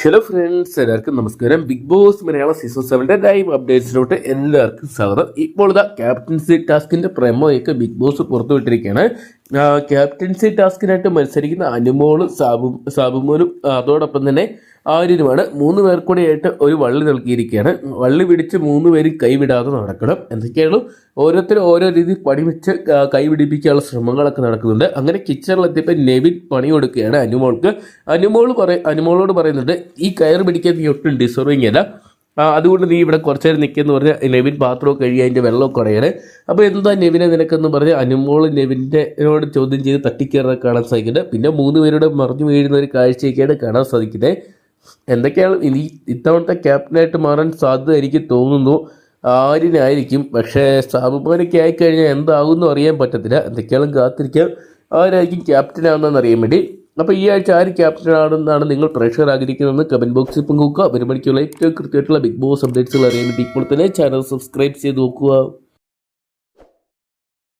Hello friends എല്ലാവർക്കും നമസ്കാരം. Big Boss Malayalam season സെവന്റെ ലൈവ് അപ്ഡേറ്റ്സിലോട്ട് എല്ലാവർക്കും സ്വാഗതം. ഇപ്പോൾ ഇതാ ക്യാപ്റ്റൻസി ടാസ്കിന്റെ പ്രമോയൊക്കെ ബിഗ് ബോസ് പുറത്തുവിട്ടിരിക്കുകയാണ്. ക്യാപ്റ്റൻസി ടാസ്കിനായിട്ട് മത്സരിക്കുന്ന അനുമോളും സാബു സാബുമോനും അതോടൊപ്പം തന്നെ ആര്യനുമാണ് മൂന്ന് പേർ കൂടെ ആയിട്ട് ഒരു വള്ളി നൽകിയിരിക്കുകയാണ്. വള്ളി പിടിച്ച് മൂന്ന് പേരും കൈവിടാതെ നടക്കണം. എന്തൊക്കെയാണ് ഓരോരുത്തരും ഓരോ രീതി പണി വെച്ച് കൈപിടിപ്പിക്കാനുള്ള ശ്രമങ്ങളൊക്കെ നടക്കുന്നുണ്ട്. അങ്ങനെ കിച്ചണിലെത്തിയപ്പോൾ നെവിൻ പണി കൊടുക്കുകയാണ് അനുമോൾക്ക്. അനുമോൾ പറ അനുമോളോട് പറയുന്നുണ്ട് ഈ കയർ പിടിക്കാൻ നീ ഒട്ടും ഡിസർവിങ് അല്ല അതുകൊണ്ട് നീ ഇവിടെ കുറച്ച് നേരം നിൽക്കുമെന്ന് പറഞ്ഞ് നെവിൻ പാത്രമൊക്കെ കഴുകി അതിന്റെ വെള്ളമൊക്കെ കുറയാണ് അപ്പോൾ എന്താ നെവിനെ നിനക്കെന്ന് പറഞ്ഞ് അനുമോൾ നെവിന്റെ ോട് ചോദ്യം ചെയ്ത് തട്ടിക്കയറുന്നത് കാണാൻ സാധിക്കുന്നത് പിന്നെ മൂന്ന് പേരുടെ മറിഞ്ഞു വീഴുന്ന ഒരു കാഴ്ചയൊക്കെയാണ് കാണാൻ സാധിക്കുന്നത് എന്തൊക്കെയാണ് ഇനി ഇത്തവണത്തെ ക്യാപ്റ്റനായിട്ട് മാറാൻ സാധ്യത എനിക്ക് തോന്നുന്നു. ആര്യനായിരിക്കും. പക്ഷേ സാബുമാനൊക്കെ ആയിക്കഴിഞ്ഞാൽ എന്താകുമെന്നും അറിയാൻ പറ്റത്തില്ല. എന്തൊക്കെയാണ് കാത്തിരിക്കാം. ആരായിരിക്കും ക്യാപ്റ്റൻ ആവുന്നതെന്ന് അറിയാൻ വേണ്ടി. അപ്പോൾ ഈ ആഴ്ച ആര് ക്യാപ്റ്റൻ ആണെന്നാണ് നിങ്ങൾ പ്രേക്ഷകർ ആഗ്രഹിക്കുന്നതെന്ന് കമന്റ് ബോക്സിൽ പങ്കുവെക്കുക. ഒരു മണിക്കുള്ള ഏറ്റവും കൃത്യമായിട്ടുള്ള ബിഗ് ബോസ് അപ്ഡേറ്റ്സുകൾ അറിയാൻ വേണ്ടി ഇപ്പോൾ തന്നെ ചാനൽ സബ്സ്ക്രൈബ് ചെയ്ത് നോക്കുക.